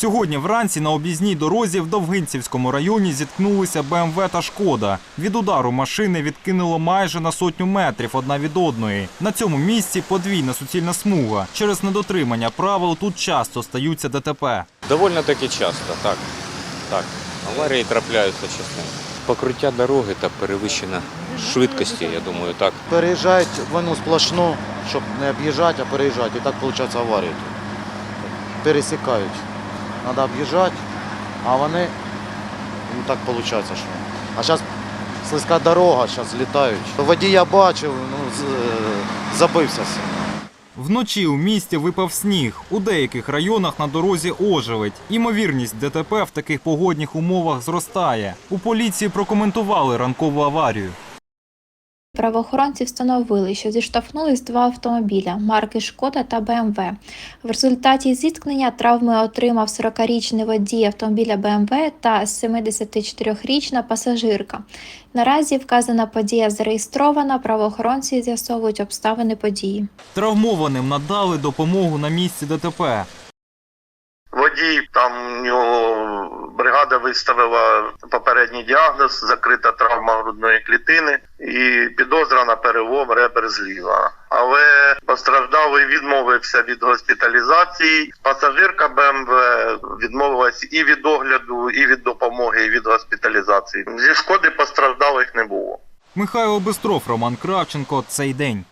Сьогодні вранці на об'їзній дорозі в Довгинцівському районі зіткнулися БМВ та Шкода. Від удару машини відкинуло майже на сотню метрів одна від одної. На цьому місці подвійна суцільна смуга. Через недотримання правил тут часто стаються ДТП. Довольно таки часто, так. так. Аварії трапляються частенько. Покриття дороги та перевищена швидкості, я думаю, так. Переїжджають в одну сплошну, щоб не об'їжджати, а переїжджати. І так виходить аварія тут. Пересікають. Треба об'їжджати, а вони ну, так виходить, що. А зараз слизька дорога, зараз літають. Водія бачив, ну, е, забився. Вночі у місті випав сніг. У деяких районах на дорозі ожеледь. Імовірність ДТП в таких погодних умовах зростає. У поліції прокоментували ранкову аварію. Правоохоронці встановили, що зіштовхнулись два автомобіля марки Шкода та БМВ. В результаті зіткнення травми отримав 40-річний водій автомобіля БМВ та 74-річна пасажирка. Наразі вказана подія зареєстрована. Правоохоронці з'ясовують обставини події. Травмованим надали допомогу на місці ДТП. Водій там у нього бригада виставила попередній діагноз, закрита травма грудної клітини і підозра на перелом ребер зліва. Але постраждалий відмовився від госпіталізації. Пасажирка БМВ відмовилась і від огляду, і від допомоги, і від госпіталізації. Зі шкоди постраждалих не було. Михайло Бистров, Роман Кравченко. Цей день.